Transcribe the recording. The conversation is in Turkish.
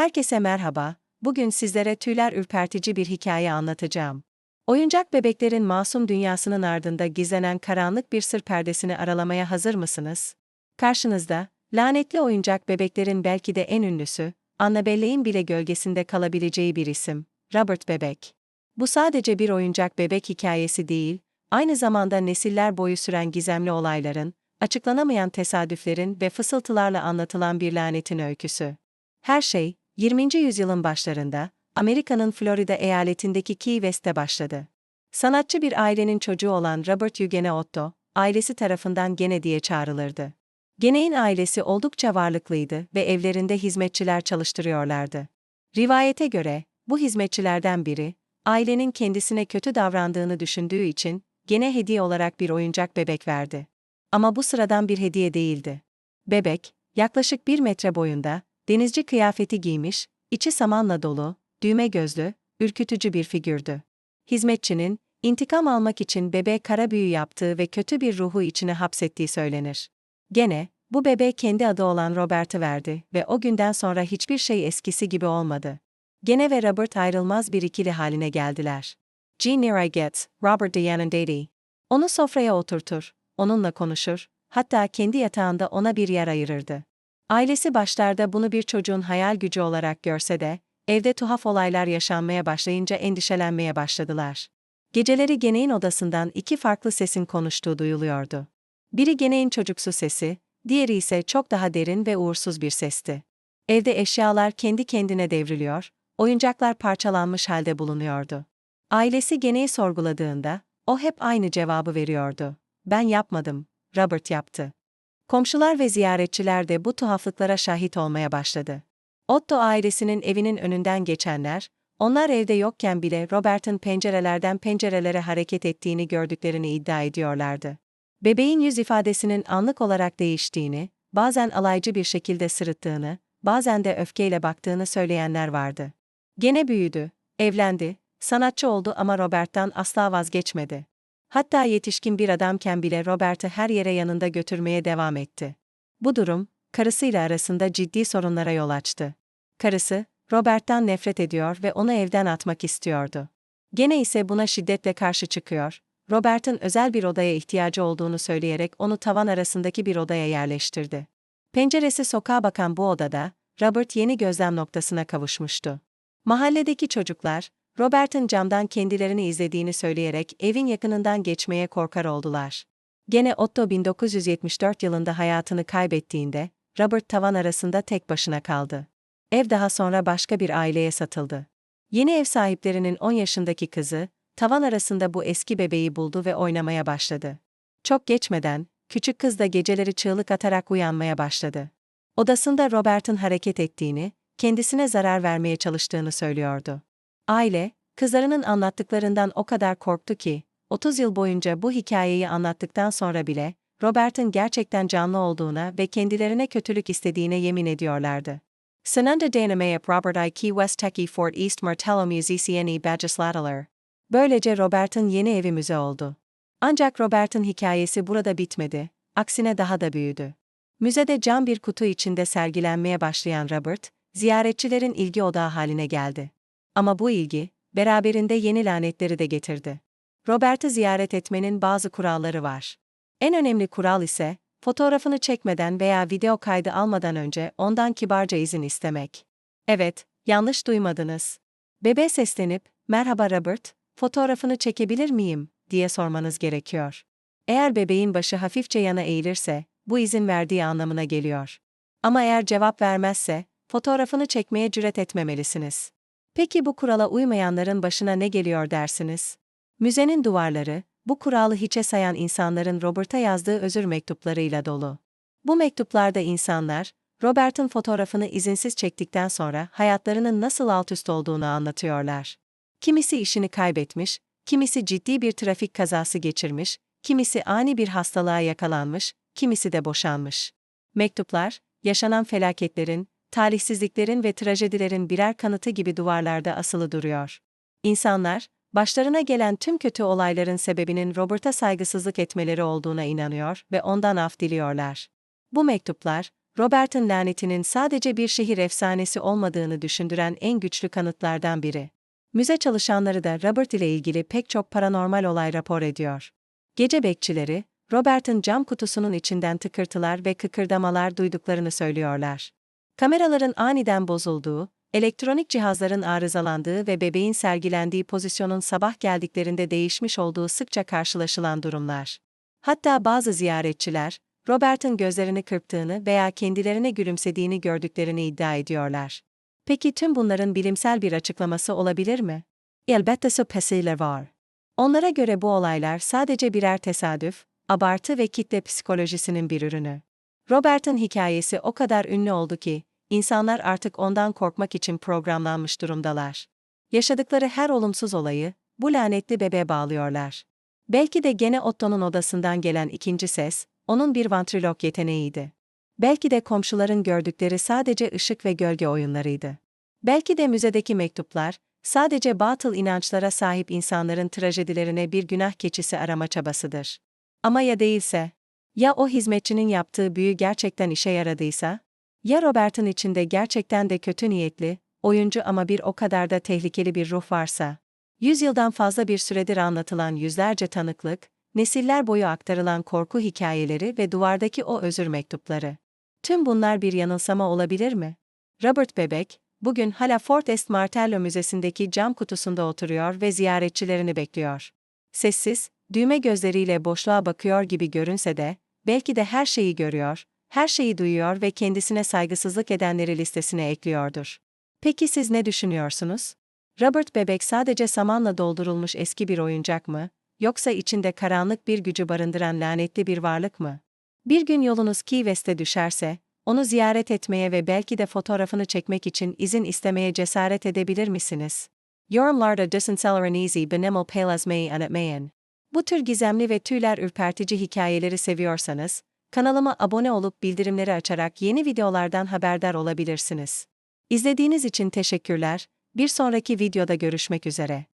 Herkese merhaba. Bugün sizlere tüyler ürpertici bir hikaye anlatacağım. Oyuncak bebeklerin masum dünyasının ardında gizlenen karanlık bir sır perdesini aralamaya hazır mısınız? Karşınızda, lanetli oyuncak bebeklerin belki de en ünlüsü, Annabelle'in bile gölgesinde kalabileceği bir isim, Robert Bebek. Bu sadece bir oyuncak bebek hikayesi değil, aynı zamanda nesiller boyu süren gizemli olayların, açıklanamayan tesadüflerin ve fısıltılarla anlatılan bir lanetin öyküsü. Her şey, 20. yüzyılın başlarında, Amerika'nın Florida eyaletindeki Key West'te başladı. Sanatçı bir ailenin çocuğu olan Robert Eugene Otto, ailesi tarafından Gene diye çağrılırdı. Gene'in ailesi oldukça varlıklıydı ve evlerinde hizmetçiler çalıştırıyorlardı. Rivayete göre, bu hizmetçilerden biri, ailenin kendisine kötü davrandığını düşündüğü için, Gene hediye olarak bir oyuncak bebek verdi. Ama bu sıradan bir hediye değildi. Bebek, yaklaşık bir metre boyunda, denizci kıyafeti giymiş, içi samanla dolu, düğme gözlü, ürkütücü bir figürdü. Hizmetçinin, intikam almak için bebeğe kara büyü yaptığı ve kötü bir ruhu içine hapsettiği söylenir. Gene, bu bebeğe kendi adı olan Robert'ı verdi ve o günden sonra hiçbir şey eskisi gibi olmadı. Gene ve Robert ayrılmaz bir ikili haline geldiler. Jean Neary Getz, Robert de. Onu sofraya oturtur, onunla konuşur, hatta kendi yatağında ona bir yer ayırırdı. Ailesi başlarda bunu bir çocuğun hayal gücü olarak görse de, evde tuhaf olaylar yaşanmaya başlayınca endişelenmeye başladılar. Geceleri Gene'in odasından iki farklı sesin konuştuğu duyuluyordu. Biri Gene'in çocuksu sesi, diğeri ise çok daha derin ve uğursuz bir sesti. Evde eşyalar kendi kendine devriliyor, oyuncaklar parçalanmış halde bulunuyordu. Ailesi Gene'yi sorguladığında, o hep aynı cevabı veriyordu. Ben yapmadım, Robert yaptı. Komşular ve ziyaretçiler de bu tuhaflıklara şahit olmaya başladı. Otto ailesinin evinin önünden geçenler, onlar evde yokken bile Robert'ın pencerelerden pencerelere hareket ettiğini gördüklerini iddia ediyorlardı. Bebeğin yüz ifadesinin anlık olarak değiştiğini, bazen alaycı bir şekilde sırıttığını, bazen de öfkeyle baktığını söyleyenler vardı. Gene büyüdü, evlendi, sanatçı oldu ama Robert'tan asla vazgeçmedi. Hatta yetişkin bir adamken bile Robert'ı her yere yanında götürmeye devam etti. Bu durum, karısıyla arasında ciddi sorunlara yol açtı. Karısı, Robert'tan nefret ediyor ve onu evden atmak istiyordu. Gene ise buna şiddetle karşı çıkıyor, Robert'ın özel bir odaya ihtiyacı olduğunu söyleyerek onu tavan arasındaki bir odaya yerleştirdi. Penceresi sokağa bakan bu odada, Robert yeni gözlem noktasına kavuşmuştu. Mahalledeki çocuklar, Robert'ın camdan kendilerini izlediğini söyleyerek evin yakınından geçmeye korkar oldular. Gene Otto 1974 yılında hayatını kaybettiğinde, Robert tavan arasında tek başına kaldı. Ev daha sonra başka bir aileye satıldı. Yeni ev sahiplerinin 10 yaşındaki kızı, tavan arasında bu eski bebeği buldu ve oynamaya başladı. Çok geçmeden, küçük kız da geceleri çığlık atarak uyanmaya başladı. Odasında Robert'ın hareket ettiğini, kendisine zarar vermeye çalıştığını söylüyordu. Aile, kızlarının anlattıklarından o kadar korktu ki, 30 yıl boyunca bu hikayeyi anlattıktan sonra bile, Robert'ın gerçekten canlı olduğuna ve kendilerine kötülük istediğine yemin ediyorlardı. Sananda Danamayap Robert I. Key West Teki Fort East Martello Musicieni Bagislatalar. Böylece Robert'ın yeni evi müze oldu. Ancak Robert'ın hikayesi burada bitmedi, aksine daha da büyüdü. Müzede cam bir kutu içinde sergilenmeye başlayan Robert, ziyaretçilerin ilgi odağı haline geldi. Ama bu ilgi, beraberinde yeni lanetleri de getirdi. Robert'ı ziyaret etmenin bazı kuralları var. En önemli kural ise, fotoğrafını çekmeden veya video kaydı almadan önce ondan kibarca izin istemek. Evet, yanlış duymadınız. Bebe seslenip, merhaba Robert, fotoğrafını çekebilir miyim, diye sormanız gerekiyor. Eğer bebeğin başı hafifçe yana eğilirse, bu izin verdiği anlamına geliyor. Ama eğer cevap vermezse, fotoğrafını çekmeye cüret etmemelisiniz. Peki bu kurala uymayanların başına ne geliyor dersiniz? Müzenin duvarları, bu kuralı hiçe sayan insanların Robert'a yazdığı özür mektuplarıyla dolu. Bu mektuplarda insanlar, Robert'ın fotoğrafını izinsiz çektikten sonra hayatlarının nasıl alt üst olduğunu anlatıyorlar. Kimisi işini kaybetmiş, kimisi ciddi bir trafik kazası geçirmiş, kimisi ani bir hastalığa yakalanmış, kimisi de boşanmış. Mektuplar, yaşanan felaketlerin, talihsizliklerin ve trajedilerin birer kanıtı gibi duvarlarda asılı duruyor. İnsanlar, başlarına gelen tüm kötü olayların sebebinin Robert'a saygısızlık etmeleri olduğuna inanıyor ve ondan af diliyorlar. Bu mektuplar, Robert'ın lanetinin sadece bir şehir efsanesi olmadığını düşündüren en güçlü kanıtlardan biri. Müze çalışanları da Robert ile ilgili pek çok paranormal olay rapor ediyor. Gece bekçileri, Robert'ın cam kutusunun içinden tıkırtılar ve kıkırdamalar duyduklarını söylüyorlar. Kameraların aniden bozulduğu, elektronik cihazların arızalandığı ve bebeğin sergilendiği pozisyonun sabah geldiklerinde değişmiş olduğu sıkça karşılaşılan durumlar. Hatta bazı ziyaretçiler, Robert'ın gözlerini kırptığını veya kendilerine gülümsediğini gördüklerini iddia ediyorlar. Peki tüm bunların bilimsel bir açıklaması olabilir mi? Elbette şüphesiyle var. Onlara göre bu olaylar sadece birer tesadüf, abartı ve kitle psikolojisinin bir ürünü. Robert'ın hikayesi o kadar ünlü oldu ki, insanlar artık ondan korkmak için programlanmış durumdalar. Yaşadıkları her olumsuz olayı, bu lanetli bebeğe bağlıyorlar. Belki de gene Otto'nun odasından gelen ikinci ses, onun bir vantrilok yeteneğiydi. Belki de komşuların gördükleri sadece ışık ve gölge oyunlarıydı. Belki de müzedeki mektuplar, sadece batıl inançlara sahip insanların trajedilerine bir günah keçisi arama çabasıdır. Ama ya değilse? Ya o hizmetçinin yaptığı büyü gerçekten işe yaradıysa? Ya Robert'ın içinde gerçekten de kötü niyetli, oyuncu ama bir o kadar da tehlikeli bir ruh varsa? Yüzyıldan fazla bir süredir anlatılan yüzlerce tanıklık, nesiller boyu aktarılan korku hikayeleri ve duvardaki o özür mektupları. Tüm bunlar bir yanılsama olabilir mi? Robert Bebek, bugün hala Fort Est Martello Müzesi'ndeki cam kutusunda oturuyor ve ziyaretçilerini bekliyor. Sessiz, düğme gözleriyle boşluğa bakıyor gibi görünse de, belki de her şeyi görüyor, her şeyi duyuyor ve kendisine saygısızlık edenleri listesine ekliyordur. Peki siz ne düşünüyorsunuz? Robert Bebek sadece samanla doldurulmuş eski bir oyuncak mı, yoksa içinde karanlık bir gücü barındıran lanetli bir varlık mı? Bir gün yolunuz Key West'e düşerse, onu ziyaret etmeye ve belki de fotoğrafını çekmek için izin istemeye cesaret edebilir misiniz? Yorumlarda düşüncelerinizi benimle paylaşmayı unutmayın. Bu tür gizemli ve tüyler ürpertici hikayeleri seviyorsanız, kanalıma abone olup bildirimleri açarak yeni videolardan haberdar olabilirsiniz. İzlediğiniz için teşekkürler, bir sonraki videoda görüşmek üzere.